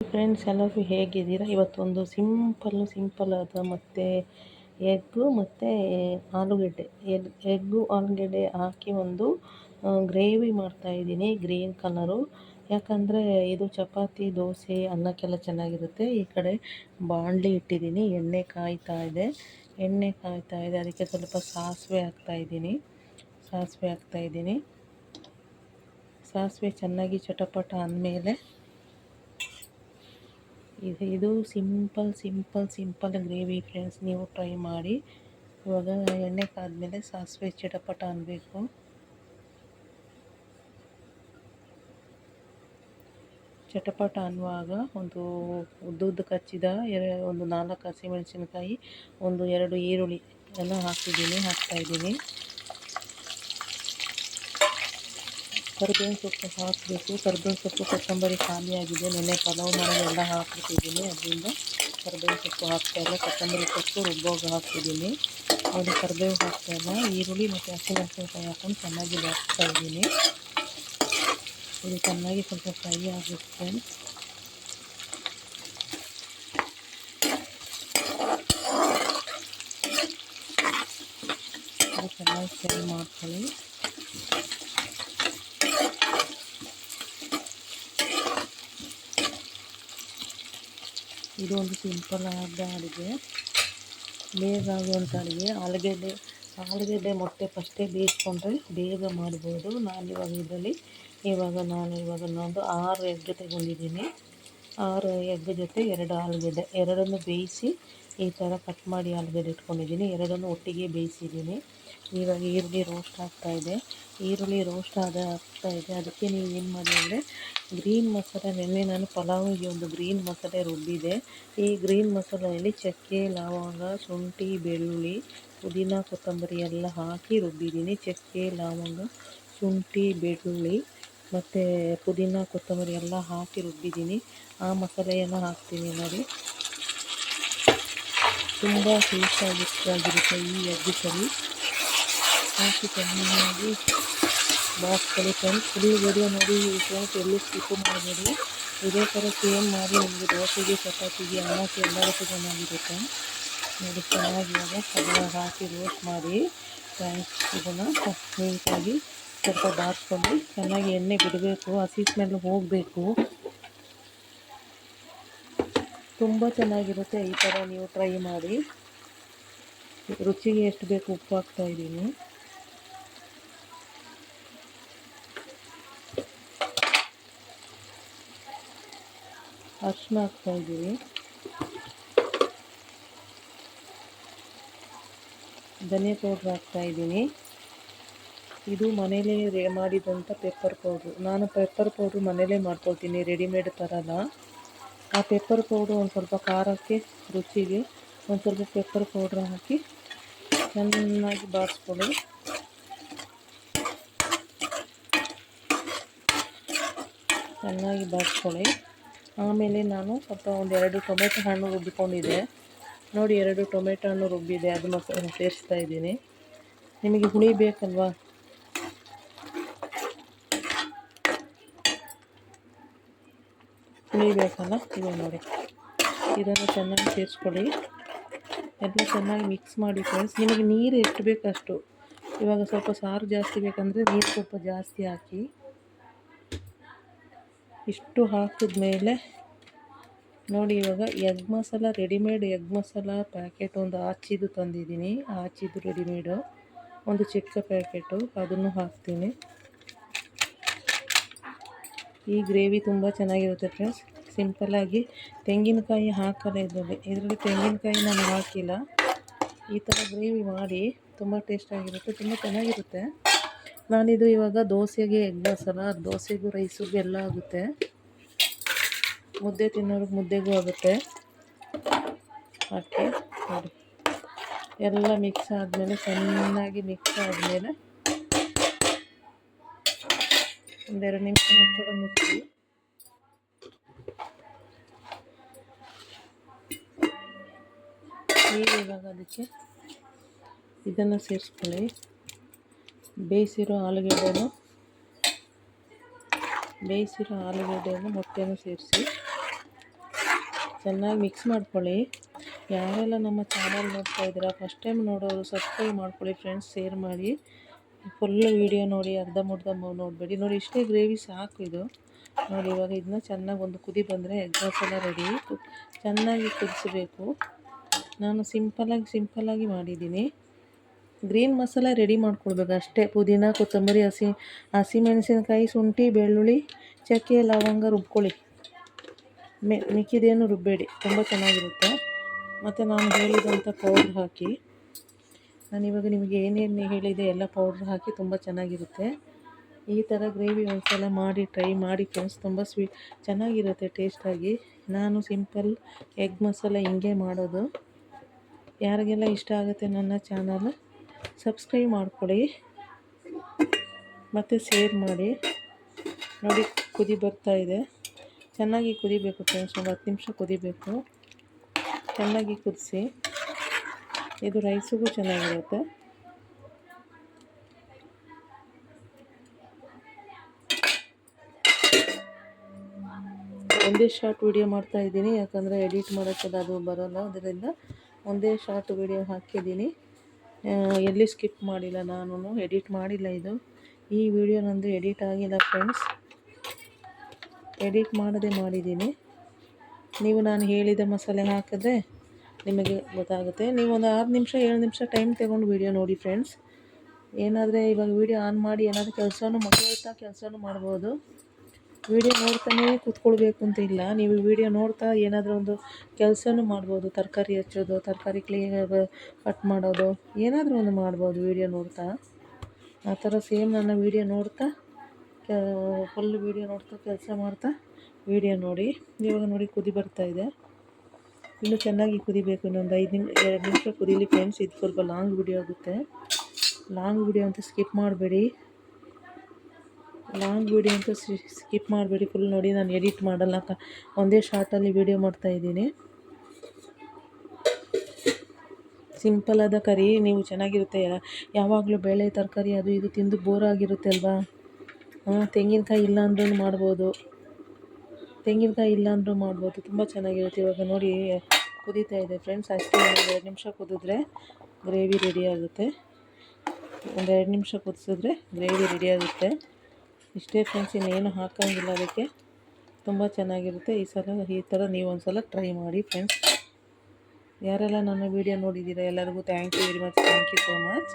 Friends ಎಲ್ಲರೂ ಹೇಗಿದ್ದೀರಾ? ಇವತ್ತೊಂದು ಸಿಂಪಲ್ಲು ಸಿಂಪಲ್ ಆದ ಮತ್ತು ಎಗ್ಗು ಮತ್ತು ಆಲೂಗಡ್ಡೆ. ಎಗ್, ಎಗ್ಗು, ಆಲೂಗಡ್ಡೆ ಹಾಕಿ ಒಂದು ಗ್ರೇವಿ ಮಾಡ್ತಾಯಿದ್ದೀನಿ ಗ್ರೀನ್ ಕಲರು ಯಾಕಂದರೆ ಇದು ಚಪಾತಿ, ದೋಸೆ, ಅನ್ನಕ್ಕೆಲ್ಲ ಚೆನ್ನಾಗಿರುತ್ತೆ. ಈ ಕಡೆ ಬಾಣಲಿ ಇಟ್ಟಿದ್ದೀನಿ, ಎಣ್ಣೆ ಕಾಯ್ತಾ ಇದೆ. ಎಣ್ಣೆ ಕಾಯ್ತಾ ಇದೆ, ಅದಕ್ಕೆ ಸ್ವಲ್ಪ ಸಾಸಿವೆ ಹಾಕ್ತಾಯಿದ್ದೀನಿ ಸಾಸಿವೆ ಹಾಕ್ತಾಯಿದ್ದೀನಿ ಸಾಸಿವೆ ಚೆನ್ನಾಗಿ ಚಟಪಟ ಅಂದಮೇಲೆ ಇದು ಇದು simple simple simple gravy friends, ನೀವು ಟ್ರೈ ಮಾಡಿ. ಇವಾಗ ಎಣ್ಣೆ ಕಾದ್ಮೇಲೆ ಸಾಸಿವೆ ಚಿಟಪಟ ಅನ್ನಬೇಕು ಚಟಪಟ ಅನ್ನುವಾಗ ಒಂದು ಉದ್ದುದ್ದು ಕಚ್ಚಿದ ಎರ, ಒಂದು ನಾಲ್ಕು ಹಸಿಮೆಣಸಿನಕಾಯಿ, ಒಂದು ಎರಡು ಈರುಳ್ಳಿ ಎಲ್ಲ ಹಾಕಿದ್ದೀನಿ ಹಾಕ್ತಾಯಿದ್ದೀನಿ ಕರಿಬೇವಿನ ಸೊಪ್ಪು ಹಾಕಬೇಕು. ಕರಿಬೇವಿನ ಸೊಪ್ಪು ಕೊತ್ತಂಬರಿ ಖಾಲಿಯಾಗಿದೆ ನೆನ್ನೆ ಪಲಾವ್ ಮಾಡೋದೆಲ್ಲ ಹಾಕ್ಬಿಟ್ಟಿದ್ದೀನಿ. ಅದರಿಂದ ಕರಿಬೇವಿನ ಸೊಪ್ಪು ಹಾಕ್ತಾಯಿಲ್ಲ ಕೊತ್ತಂಬರಿ ಸೊಪ್ಪು ರುಬ್ಬೋಗ ಹಾಕ್ತಿದ್ದೀನಿ. ನೋಡಿ ಕರಿಬೇವು ಹಾಕ್ತಾಯಿಲ್ಲ ಈರುಳ್ಳಿ ಮತ್ತು ಹಸಿಮೆಣಸಿನ್ಕಾಯಿ ಹಾಕೊಂಡು ಚೆನ್ನಾಗಿ ಇದ್ದೀನಿ. ಇದು ಚೆನ್ನಾಗಿ ಸ್ವಲ್ಪ ಫ್ರೈ ಆಗಬೇಕು ಫ್ರೆಂಡ್ಸ್. ಚೆನ್ನಾಗಿ ಫ್ರೈ ಮಾಡ್ಕೊಳ್ಳಿ. ಇದು ಒಂದು ಸಿಂಪಲ್ ಆದ ಅಡುಗೆ. ಬೇಗ ಆಗುವಂಥ ಅಡುಗೆ. ಆಲೂಗೆಡ್ಡೆ ಆಲೂಗೆಡ್ಡೆ ಮೊಟ್ಟೆ ಫಸ್ಟೇ ಬೇಯಿಸ್ಕೊಂಡ್ರೆ ಬೇಗ ಮಾಡ್ಬೋದು. ನಾನು ಇವಾಗ ಇದರಲ್ಲಿ, ಇವಾಗ ನಾನು ಇವಾಗ ಒಂದು ಆರು ಎಗ್ ತಗೊಂಡಿದ್ದೀನಿ. ಆರು ಎಗ್ ಜೊತೆ ಎರಡು ಆಲೂಗೆಡ್ಡೆ, ಎರಡನ್ನು ಬೇಯಿಸಿ ಈ ಥರ ಕಟ್ ಮಾಡಿ ಆಲೂಗಡ್ಡೆ ಇಟ್ಕೊಂಡಿದ್ದೀನಿ. ಎರಡನ್ನು ಒಟ್ಟಿಗೆ ಬೇಯಿಸಿದ್ದೀನಿ. ಇವಾಗ ಈರುಳ್ಳಿ ರೋಸ್ಟ್ ಆಗ್ತಾಯಿದೆ ಈರುಳ್ಳಿ ರೋಸ್ಟ್ ಆದ ಆಗ್ತಾಯಿದೆ ಅದಕ್ಕೆ ನೀವು ಏನು ಮಾಡಿ ಅಂದರೆ ಗ್ರೀನ್ ಮಸಾಲೆ, ನೆನ್ನೆ ನಾನು ಪಲಾವಿಗೆ ಒಂದು ಗ್ರೀನ್ ಮಸಾಲೆ ರುಬ್ಬಿದೆ. ಈ ಗ್ರೀನ್ ಮಸಾಲೆಯಲ್ಲಿ ಚಕ್ಕೆ, ಲವಂಗ, ಶುಂಠಿ, ಬೆಳ್ಳುಳ್ಳಿ, ಪುದೀನ ಕೊತ್ತಂಬರಿ ಎಲ್ಲ ಹಾಕಿ ರುಬ್ಬಿದ್ದೀನಿ. ಚಕ್ಕೆ, ಲವಂಗ, ಶುಂಠಿ, ಬೆಳ್ಳುಳ್ಳಿ ಮತ್ತು ಪುದೀನ ಕೊತ್ತಂಬರಿ ಎಲ್ಲ ಹಾಕಿ ರುಬ್ಬಿದ್ದೀನಿ. ಆ ಮಸಾಲೆಯನ್ನು ಹಾಕ್ತೀನಿ ನೋಡಿ. ತುಂಬ ಟೇಸ್ಟಾಗಿದ್ದಾಗಿರುತ್ತೆ ಈ ಎಗ್ ಕರಿ ಹಾಕಿ ಚೆನ್ನಾಗಿ ಬಾಕ್ಸ್ಗಳು ಫ್ರೆಂಡ್ಸ್ ಫುಲ್ ವಿಡಿಯೋ ನೋಡಿ. ಫ್ರೆಂಡ್ಸ್ ಎಲ್ಲಿ ಸ್ಕಿಪ್ ಮಾಡಬೇಡಿ ಇದೇ ಥರ ಸೇಮ್ ಮಾಡಿ ನಿಮಗೆ ದೋಸೆಗೆ, ಚಪಾತಿಗೆ, ಅನ್ನಕ್ಕೆ ಎಲ್ಲದಕ್ಕೂ ಚೆನ್ನಾಗಿರುತ್ತೆ. ನೋಡಿ ಚೆನ್ನಾಗಿ ಅದನ್ನು ಹಾಕಿ ರೋಸ್ಟ್ ಮಾಡಿ. ಫ್ರೆಂಡ್ಸ್ ಇದನ್ನು ನೀಟಾಗಿ ಸ್ವಲ್ಪ ಬಾರಿಸ್ಕೊಂಡು ಚೆನ್ನಾಗಿ ಎಣ್ಣೆ ಬಿಡಬೇಕು ಹಸಿ ಸ್ಮೆಲ್ ಹೋಗಬೇಕು. ತುಂಬ ಚೆನ್ನಾಗಿರುತ್ತೆ ಈ ಥರ ನೀವು ಟ್ರೈ ಮಾಡಿ. ರುಚಿಗೆ ಎಷ್ಟು ಬೇಕು ಉಪ್ಪು ಹಾಕ್ತಾ ಹಾಕ್ತಾಯಿದ್ದೀನಿ ಅರ್ಶಿನ ಹಾಕ್ತಾಯಿದ್ದೀವಿ ಧನಿಯಾ ಪೌಡ್ರ್ ಹಾಕ್ತಾಯಿದ್ದೀನಿ ಇದು ಮನೆಯಲ್ಲೇ ರೇ ಮಾಡಿದಂಥ ಪೆಪ್ಪರ್ ಪೌಡ್ರು ನಾನು ಪೆಪ್ಪರ್ ಪೌಡ್ರು ಮನೆಯಲ್ಲೇ ಮಾಡ್ಕೊಳ್ತೀನಿ ರೆಡಿಮೇಡ್ ತರಲ್ಲ. ಆ ಪೆಪ್ಪರ್ ಪೌಡ್ರು ಒಂದು ಸ್ವಲ್ಪ ಖಾರಕ್ಕೆ, ರುಚಿಗೆ ಒಂದು ಸ್ವಲ್ಪ ಪೆಪ್ಪರ್ ಪೌಡ್ರ್ ಹಾಕಿ ಚೆನ್ನಾಗಿ ಬಾರಿಸ್ಕೊಳ್ಳಿ. ಚೆನ್ನಾಗಿ ಬಾರಿಸ್ಕೊಳ್ಳಿ. ಆಮೇಲೆ ನಾನು ಸ್ವಲ್ಪ ಒಂದು ಎರಡು ಟೊಮೆಟೊ ಹಣ್ಣು ರುಬ್ಬಿಕೊಂಡಿದ್ದೆ ನೋಡಿ, ಎರಡು ಟೊಮೆಟೊ ಹಣ್ಣು ರುಬ್ಬಿದೆ ಅದನ್ನು ಸೇರಿಸ್ತಾ ಇದ್ದೀನಿ. ನಿಮಗೆ ಹುಳಿ ಬೇಕಲ್ವಾ? ಬೇಕಲ್ಲ ಇದೆ ನೋಡಿ. ಇದನ್ನು ಚೆನ್ನಾಗಿ ಸೇರಿಸ್ಕೊಳ್ಳಿ. ಎಲ್ಲ ಚೆನ್ನಾಗಿ ಮಿಕ್ಸ್ ಮಾಡಿ ಫ್ರೆಂಡ್ಸ್ ನಿಮಗೆ ನೀರು ಎಷ್ಟು ಬೇಕು ಅಷ್ಟು ಇವಾಗ ಸ್ವಲ್ಪ ಸಾರು ಜಾಸ್ತಿ ಬೇಕಂದರೆ ನೀರು ಸ್ವಲ್ಪ ಜಾಸ್ತಿ ಹಾಕಿ. ಇಷ್ಟು ಹಾಕಿದ ಮೇಲೆ ನೋಡಿ ಇವಾಗ egg masala readymade egg masala packet ಒಂದು ಆಚಿದು ತಂದಿದ್ದೀನಿ. ಆಚಿದು ರೆಡಿಮೇಡು ಒಂದು ಚಿಕ್ಕ ಪ್ಯಾಕೆಟು ಅದನ್ನು ಹಾಕ್ತೀನಿ. ಈ ಗ್ರೇವಿ ತುಂಬ ಚೆನ್ನಾಗಿರುತ್ತೆ ಫ್ರೆಂಡ್ಸ್. ಸಿಂಪಲ್ಲಾಗಿ ತೆಂಗಿನಕಾಯಿ ಹಾಕಲ್ಲ ಇದರಲ್ಲಿ. ಇದರಲ್ಲಿ ತೆಂಗಿನಕಾಯಿ ನಾನು ಹಾಕಿಲ್ಲ. ಈ ಥರ ಗ್ರೇವಿ ಮಾಡಿ ತುಂಬ ಟೇಸ್ಟಾಗಿರುತ್ತೆ ತುಂಬ ಚೆನ್ನಾಗಿರುತ್ತೆ. ನಾನಿದು ಇವಾಗ ದೋಸೆಗೆ ಎಗ್ ಮಸಾಲ ದೋಸೆಗೂ ರೈಸಿಗೂ ಎಲ್ಲ ಆಗುತ್ತೆ. ಮುದ್ದೆ ತಿನ್ನೋರಿಗೆ ಮುದ್ದೆಗೂ ಆಗುತ್ತೆ. ಹಾಕಿ ನೋಡಿ. ಎಲ್ಲ ಮಿಕ್ಸ್ ಆದಮೇಲೆ, ಚೆನ್ನಾಗಿ ಮಿಕ್ಸ್ ಆದಮೇಲೆ ಒಂದೆರಡು ನಿಮಿಷ ಮುಚ್ಚಳ ಮುಚ್ಚಿ. ಇವಾಗ ಅದಕ್ಕೆ ಇದನ್ನು ಸೇರಿಸ್ಕೊಳ್ಳಿ. ಬೇಯಿಸಿರೋ ಆಲೂಗೆಡ್ಡೆನು ಬೇಯಿಸಿರೋ ಆಲೂಗೆಡ್ಡೆಯನ್ನು ಮೊಟ್ಟೆನೂ ಸೇರಿಸಿ ಚೆನ್ನಾಗಿ ಮಿಕ್ಸ್ ಮಾಡ್ಕೊಳ್ಳಿ. ಯಾರೆಲ್ಲ ನಮ್ಮ ಚಾನಲ್ ನೋಡ್ತಾ ಇದ್ದೀರಾ ಫಸ್ಟ್ ಟೈಮ್ ನೋಡೋರು ಸಬ್ಸ್ಕ್ರೈಬ್ ಮಾಡ್ಕೊಳ್ಳಿ ಫ್ರೆಂಡ್ಸ್ ಶೇರ್ ಮಾಡಿ. ಫುಲ್ಲು ವೀಡಿಯೋ ನೋಡಿ, ಅರ್ಧ ಮುರ್ಧ ನೋಡಬೇಡಿ. ನೋಡಿ, ಇಷ್ಟೇ ಗ್ರೇವಿ ಸಾಕು ಇದು. ನೋಡಿ, ಇವಾಗ ಇದನ್ನ ಚೆನ್ನಾಗಿ ಒಂದು ಕುದಿ ಬಂದರೆ ಎಗ್ ಎಲ್ಲ ರೆಡಿ ಚೆನ್ನಾಗಿ ಕುದಿಸಬೇಕು. ನಾನು ಸಿಂಪಲಾಗಿ ಸಿಂಪಲಾಗಿ ಮಾಡಿದ್ದೀನಿ. ಗ್ರೀನ್ ಮಸಾಲ ರೆಡಿ ಮಾಡ್ಕೊಳ್ಬೇಕು ಅಷ್ಟೇ. ಪುದೀನ, ಕೊತ್ತಂಬರಿ, ಹಸಿ ಹಸಿಮೆಣಸಿನಕಾಯಿ ಶುಂಠಿ, ಬೆಳ್ಳುಳ್ಳಿ, ಚಕ್ಕೆ, ಲವಂಗ ರುಬ್ಕೊಳ್ಳಿ. ಮೆ ಮಿಕ್ಕಿದೇನು ರುಬ್ಬೇಡಿ. ತುಂಬ ಚೆನ್ನಾಗಿರುತ್ತೆ. ಮತ್ತು ನಾನು ಹೇಳಿದಂಥ ಪೌಡ್ರ್ ಹಾಕಿ. ನಾನು ಇವಾಗ ನಿಮಗೆ ಏನೇನು ಹೇಳಿದೆ ಎಲ್ಲ ಪೌಡ್ರ್ ಹಾಕಿ ತುಂಬ ಚೆನ್ನಾಗಿರುತ್ತೆ. ಈ ಥರ ಗ್ರೇವಿ ಒಂದ್ಸಲ ಮಾಡಿ ಟ್ರೈ ಮಾಡಿ ಫ್ರೆಂಡ್ಸ್ ತುಂಬ ಸ್ವೀಟ್ ಚೆನ್ನಾಗಿರುತ್ತೆ ಟೇಸ್ಟಾಗಿ ನಾನು ಸಿಂಪಲ್ ಎಗ್ ಮಸಾಲ ಹಿಂಗೆ ಮಾಡೋದು. ಯಾರಿಗೆಲ್ಲ ಇಷ್ಟ ಆಗುತ್ತೆ ನನ್ನ ಚಾನಲ್ ಸಬ್ಸ್ಕ್ರೈಬ್ ಮಾಡಿಕೊಳ್ಳಿ. ಮತ್ತು ಶೇರ್ ಮಾಡಿ. ನೋಡಿ, ಕುದಿ ಬರ್ತಾ ಇದೆ. ಚೆನ್ನಾಗಿ ಕುದಿಬೇಕು ಫ್ರೆಂಡ್ಸ್ ಒಂದು ಹತ್ತು ನಿಮಿಷ ಕುದಿಬೇಕು. ಚೆನ್ನಾಗಿ ಕುದಿಸಿ. ಇದು ರೈಸಿಗೂ ಚೆನ್ನಾಗಿರುತ್ತೆ. ಒಂದೇ ಶಾರ್ಟ್ ವಿಡಿಯೋ ಮಾಡ್ತಾ ಇದ್ದೀನಿ, ಯಾಕಂದರೆ ಎಡಿಟ್ ಮಾಡೋಕ್ಕೆಲ್ಲ ಅದು ಬರೋಲ್ಲ, ಅದರಿಂದ ಒಂದೇ ಶಾರ್ಟ್ ವಿಡಿಯೋ ಹಾಕಿದ್ದೀನಿ. ಎಲ್ಲಿ ಸ್ಕಿಪ್ ಮಾಡಿಲ್ಲ ನಾನು ಎಡಿಟ್ ಮಾಡಿಲ್ಲ ಇದು. ಈ ವಿಡಿಯೋ ನಂದು ಎಡಿಟ್ ಆಗಿಲ್ಲ ಫ್ರೆಂಡ್ಸ್ ಎಡಿಟ್ ಮಾಡದೆ ಮಾಡಿದ್ದೀನಿ. ನೀವು ನಾನು ಹೇಳಿದ ಮಸಾಲೆ ಹಾಕಿದ್ರೆ ನಿಮಗೆ ಗೊತ್ತಾಗುತ್ತೆ. ನೀವು ಒಂದು ಆರು ನಿಮಿಷ, ಏಳು ನಿಮಿಷ ಟೈಮ್ ತಗೊಂಡು ವೀಡಿಯೋ ನೋಡಿ ಫ್ರೆಂಡ್ಸ್ ಏನಾದರೆ ಇವಾಗ ವೀಡಿಯೋ ಆನ್ ಮಾಡಿ ಏನಾದರೂ ಕೆಲಸನೂ ಮಕ್ಕಳ್ತಾ ಕೆಲಸನೂ ಮಾಡ್ಬೋದು. ವಿಡಿಯೋ ನೋಡ್ತಾನೆ ಕೂತ್ಕೊಳ್ಬೇಕು ಅಂತ ಇಲ್ಲ. ನೀವು ವಿಡಿಯೋ ನೋಡ್ತಾ ಏನಾದರೂ ಒಂದು ಕೆಲಸನೂ ಮಾಡ್ಬೋದು. ತರಕಾರಿ ಹೆಚ್ಚೋದು, ತರಕಾರಿ ಕ್ಲೀನ್ ಕಟ್ ಮಾಡೋದು, ಏನಾದರೂ ಒಂದು ಮಾಡ್ಬೋದು ವೀಡಿಯೋ ನೋಡ್ತಾ. ಆ ಥರ ಸೇಮ್ ನನ್ನ ವೀಡಿಯೋ ನೋಡ್ತಾ ಫುಲ್ ವಿಡಿಯೋ ನೋಡ್ತಾ, ಕೆಲಸ ಮಾಡ್ತಾ ವಿಡಿಯೋ ನೋಡಿ. ಇವಾಗ ನೋಡಿ ಕುದಿ ಬರ್ತಾ ಇದೆ. ಇನ್ನೂ ಚೆನ್ನಾಗಿ ಕುದಿಬೇಕು, ಇನ್ನೊಂದು ಐದು ನಿಮಿಷ ಎರಡು ನಿಮಿಷ ಕುದೀಲಿ ಫ್ರೆಂಡ್ಸ್ ಇದು ಸ್ವಲ್ಪ ಲಾಂಗ್ ವಿಡಿಯೋ ಆಗುತ್ತೆ. ಲಾಂಗ್ ವಿಡಿಯೋ ಅಂತ ಸ್ಕಿಪ್ ಮಾಡಬೇಡಿ. ಲಾಂಗ್ ವಿಡಿಯೋ ಅಂತ ಸ್ಕಿಪ್ ಮಾಡಬೇಡಿ ಫುಲ್ ನೋಡಿ ನಾನು ಎಡಿಟ್ ಮಾಡಲ್ಲ. ಒಂದೇ ಶಾರ್ಟಲ್ಲಿ ವಿಡಿಯೋ ಮಾಡ್ತಾಯಿದ್ದೀನಿ ಸಿಂಪಲ್ ಆದ ಕರಿ, ನೀವು ಚೆನ್ನಾಗಿರುತ್ತೆ. ಯಾವಾಗಲೂ ಬೇಳೆ, ತರಕಾರಿ, ಅದು ಇದು ತಿಂದು ಬೋರ್ ಆಗಿರುತ್ತೆ ಅಲ್ವಾ? ತೆಂಗಿನಕಾಯಿ ಇಲ್ಲ ಅಂದ್ರೂ ಮಾಡ್ಬೋದು. ತೆಂಗಿನಕಾಯಿ ಇಲ್ಲಾಂದರೂ ಮಾಡ್ಬೋದು. ತುಂಬ ಚೆನ್ನಾಗಿರುತ್ತೆ ಇವಾಗ ನೋಡಿ, ಕುದೀತಾ ಇದೆ ಫ್ರೆಂಡ್ಸ್ ಅಷ್ಟೇ ಒಂದು ಎರಡು ನಿಮಿಷ ಕುದಿದ್ರೆ ಗ್ರೇವಿ ರೆಡಿ ಆಗುತ್ತೆ. ಒಂದು ಎರಡು ನಿಮಿಷ ಕುದಿಸಿದ್ರೆ ಗ್ರೇವಿ ರೆಡಿ ಆಗುತ್ತೆ. ಇಷ್ಟೇ ಫ್ರೆಂಡ್ಸ್ ಇನ್ನೇನು ಹಾಕೋಂಗಿಲ್ಲ ಅದಕ್ಕೆ. ತುಂಬ ಚೆನ್ನಾಗಿರುತ್ತೆ ಈ ಸಲ, ಈ ಥರ ನೀವು ಒಂದು ಸಲ ಟ್ರೈ ಮಾಡಿ ಫ್ರೆಂಡ್ಸ್ ಯಾರೆಲ್ಲ ನನ್ನ ವೀಡಿಯೋ ನೋಡಿದ್ದೀರಾ, ಎಲ್ಲರಿಗೂ thank you very much thank you so much